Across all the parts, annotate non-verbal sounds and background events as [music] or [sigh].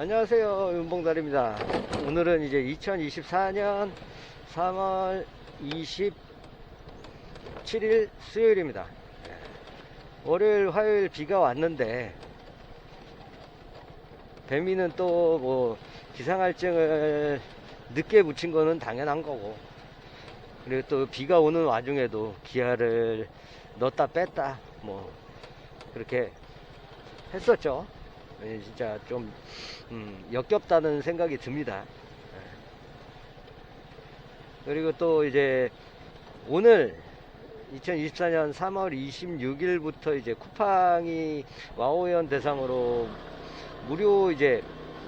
안녕하세요. 윤봉달입니다. 오늘은 이제 2024년 3월 27일 수요일입니다. 예. 월요일, 화요일 비가 왔는데, 배미는 또 뭐 기상할증을 늦게 붙인 거는 당연한 거고, 그리고 또 비가 오는 와중에도 기아를 넣었다 뺐다, 뭐, 그렇게 했었죠. 예, 진짜 좀 음, 역겹다는 생각이 듭니다. 예. 그리고 또 이제 오늘 2024년 3월 26일부터 이제 쿠팡이 와우회원 대상으로 무료 이제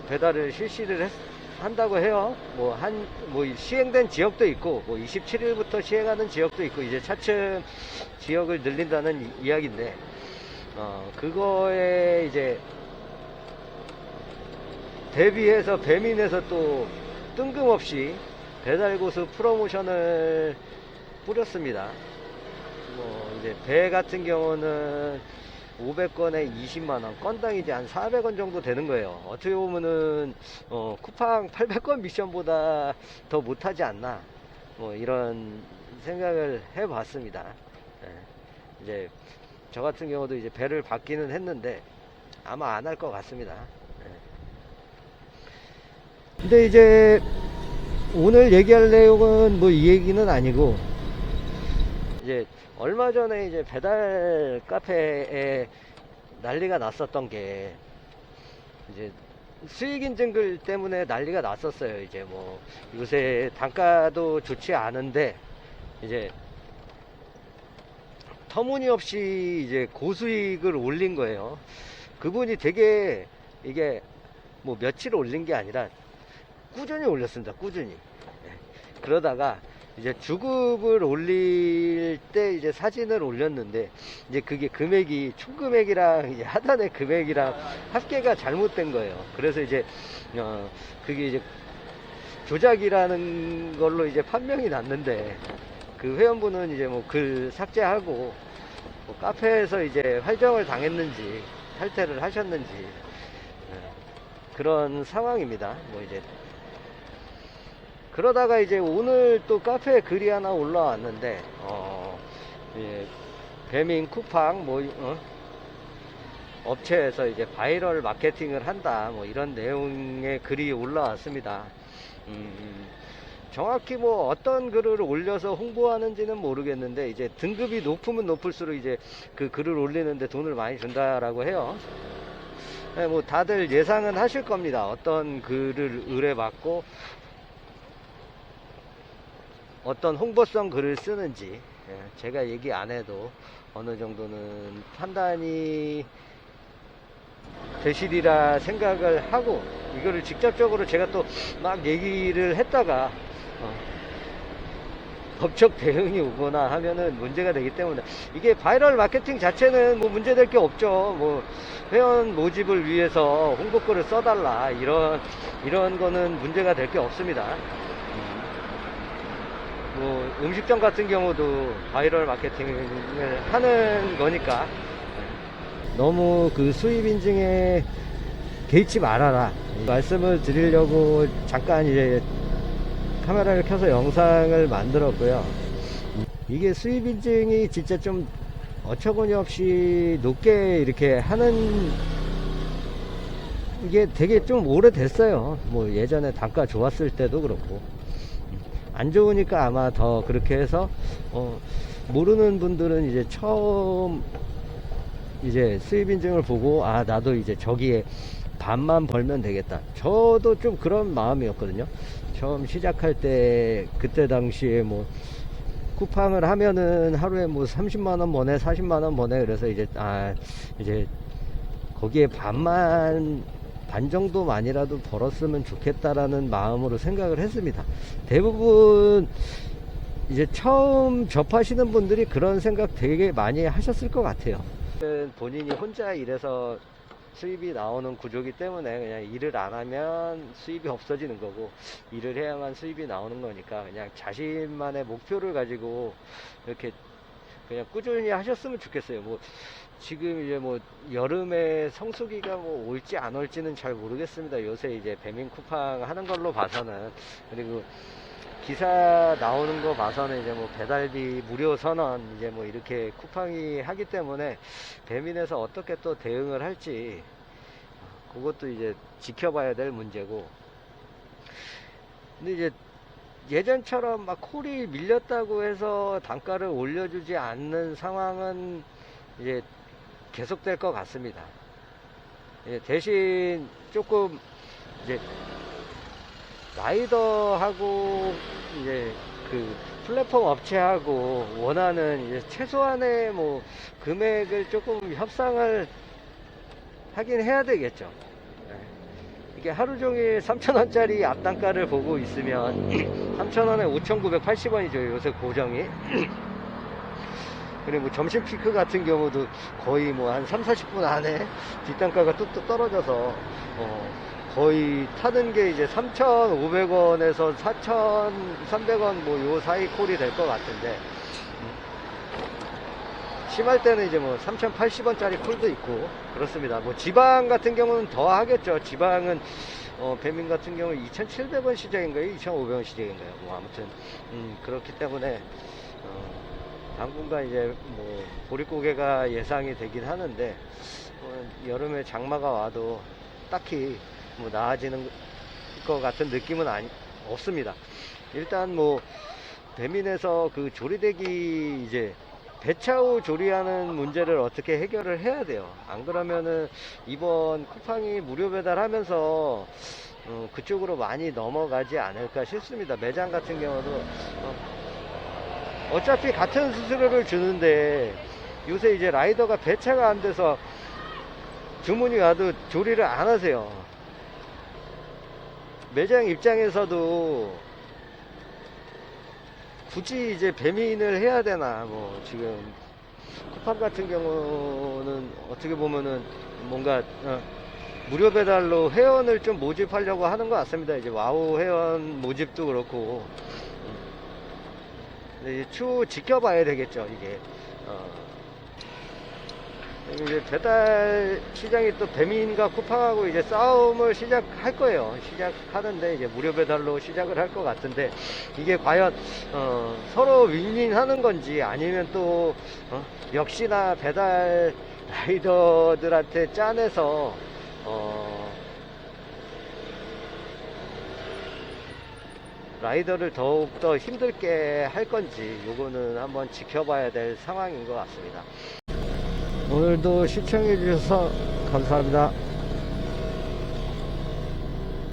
배달을 실시를 했- 한다고 해요. 뭐한뭐 시행된 지역도 있고 뭐 27일부터 시행하는 지역도 있고 이제 차츰 지역을 늘린다는 이- 이야기인데 어 그거에 이제 대비해서 배민에서 또 뜬금없이 배달고수 프로모션을 뿌렸습니다. 뭐 이제 배 같은 경우는 500건에 20만원, 건당 이제 한 400원 정도 되는 거예요. 어떻게 보면은, 어, 쿠팡 800건 미션보다 더 못하지 않나. 뭐 이런 생각을 해 봤습니다. 예. 이제 저 같은 경우도 이제 배를 받기는 했는데 아마 안 할 것 같습니다. 예. 근데 이제 오늘 얘기할 내용은 뭐 이 얘기는 아니고 이제 얼마 전에 이제 배달 카페에 난리가 났었던 게 이제 수익 인증글 때문에 난리가 났었어요. 이제 뭐 요새 단가도 좋지 않은데 이제 터무니없이 이제 고수익을 올린 거예요. 그분이 되게 이게 뭐 며칠 올린 게 아니라 꾸준히 올렸습니다. 꾸준히. 예. 그러다가 이제 주급을 올릴 때 이제 사진을 올렸는데 이제 그게 금액이 총 금액이랑 이제 하단의 금액이랑 합계가 잘못된 거예요. 그래서 이제 어 그게 이제 조작이라는 걸로 이제 판명이 났는데 그 회원분은 이제 뭐 글 삭제하고 뭐 카페에서 이제 활정을 당했는지 탈퇴를 하셨는지 예, 그런 상황입니다. 뭐 이제 그러다가 이제 오늘 또 카페에 글이 하나 올라왔는데 어, 예, 배민 쿠팡 뭐 어? 업체에서 이제 바이럴 마케팅을 한다 뭐 이런 내용의 글이 올라왔습니다. 음, 정확히 뭐 어떤 글을 올려서 홍보하는지는 모르겠는데 이제 등급이 높으면 높을수록 이제 그 글을 올리는데 돈을 많이 준다라고 해요. 네, 뭐 다들 예상은 하실 겁니다. 어떤 글을 의뢰받고 어떤 홍보성 글을 쓰는지 예, 제가 얘기 안 해도 어느 정도는 판단이 되시리라 생각을 하고 이거를 직접적으로 제가 또 막 얘기를 했다가 어, 법적 대응이 오거나 하면은 문제가 되기 때문에 이게 바이럴 마케팅 자체는 뭐 문제될 게 없죠. 뭐 회원 모집을 위해서 홍보글을 써달라 이런 이런 거는 문제가 될 게 없습니다. 뭐 음식점 같은 경우도 바이럴 마케팅을 하는 거니까. 너무 그 수입 인증에 개의치 말아라. 말씀을 드리려고 잠깐 이제 카메라를 켜서 영상을 만들었고요. 이게 수입 인증이 진짜 좀 어처구니 없이 높게 이렇게 하는 이게 되게 좀 오래됐어요. 뭐 예전에 단가 좋았을 때도 그렇고 안 좋으니까 아마 더 그렇게 해서 어, 모르는 분들은 이제 처음 이제 수입 인증을 보고 아 나도 이제 저기에 반만 벌면 되겠다. 저도 좀 그런 마음이었거든요. 처음 시작할 때 그때 당시에 뭐 쿠팡을 하면은 하루에 뭐 30만 원 버네, 40만 원 버네. 그래서 이제 아 이제 거기에 반만 반 정도만이라도 벌었으면 좋겠다라는 마음으로 생각을 했습니다. 대부분 이제 처음 접하시는 분들이 그런 생각 되게 많이 하셨을 것 같아요. 본인이 혼자 일해서 수입이 나오는 구조기 때문에 그냥 일을 안 하면 수입이 없어지는 거고 일을 해야만 수입이 나오는 거니까 그냥 자신만의 목표를 가지고 이렇게 그냥 꾸준히 하셨으면 좋겠어요. 뭐 지금 이제 뭐 여름에 성수기가 뭐 올지 안 올지는 잘 모르겠습니다. 요새 이제 배민 쿠팡 하는 걸로 봐서는 그리고 기사 나오는 거 봐서는 이제 뭐 배달비 무료 선언 이제 뭐 이렇게 쿠팡이 하기 때문에 배민에서 어떻게 또 대응을 할지 그것도 이제 지켜봐야 될 문제고 근데 이제 예전처럼 막 콜이 밀렸다고 해서 단가를 올려주지 않는 상황은 이제 계속될 것 같습니다. 예, 대신 조금 이제 라이더하고 이제 그 플랫폼 업체하고 원하는 이제 최소한의 뭐 금액을 조금 협상을 하긴 해야 되겠죠. 예. 이게 하루 종일 3,000원짜리 앞단가를 보고 있으면 [clears throat] 3,000원에 5,980원이죠. 요새 고정이. [clears throat] 그리고 뭐 점심 피크 같은 경우도 거의 뭐 한 3, 40분 안에 뒷단가가 뚝뚝 떨어져서 어 거의 타는 게 이제 3,500원에서 4,300원 뭐 요 사이 콜이 될 것 같은데 음. 심할 때는 이제 뭐 3,080원짜리 콜도 있고 그렇습니다. 뭐 지방 같은 경우는 더 하겠죠. 지방은 어, 배민 같은 경우 2,700원 시장인가요? 2,500원 시장인가요? 뭐 아무튼 음, 그렇기 때문에 어, 당분간 이제 뭐 보릿고개가 예상이 되긴 하는데 어, 여름에 장마가 와도 딱히 뭐 나아지는 것 같은 느낌은 아니 없습니다. 일단 뭐 배민에서 그 조리대기 이제 배차 후 조리하는 문제를 어떻게 해결을 해야 돼요. 안 그러면은 이번 쿠팡이 무료 배달하면서 어, 그쪽으로 많이 넘어가지 않을까 싶습니다. 매장 같은 경우도 어, 어차피 같은 수수료를 주는데 요새 이제 라이더가 배차가 안 돼서 주문이 와도 조리를 안 하세요. 매장 입장에서도 굳이 이제 배민을 해야 되나 뭐 지금 쿠팡 같은 경우는 어떻게 보면은 뭔가 어, 무료 배달로 회원을 좀 모집하려고 하는 것 같습니다. 이제 와우 회원 모집도 그렇고 추후 지켜봐야 되겠죠 이게 어. 이제 배달 시장이 또 배민과 쿠팡하고 이제 싸움을 시작할 거예요. 시작하는데 이제 무료 배달로 시작을 할 것 같은데 이게 과연 어, 서로 윈윈하는 건지 아니면 또 어, 역시나 배달 라이더들한테 짠해서 어, 라이더를 더욱 더 힘들게 할 건지 요거는 한번 지켜봐야 될 상황인 것 같습니다. 오늘도 시청해 주셔서 감사합니다.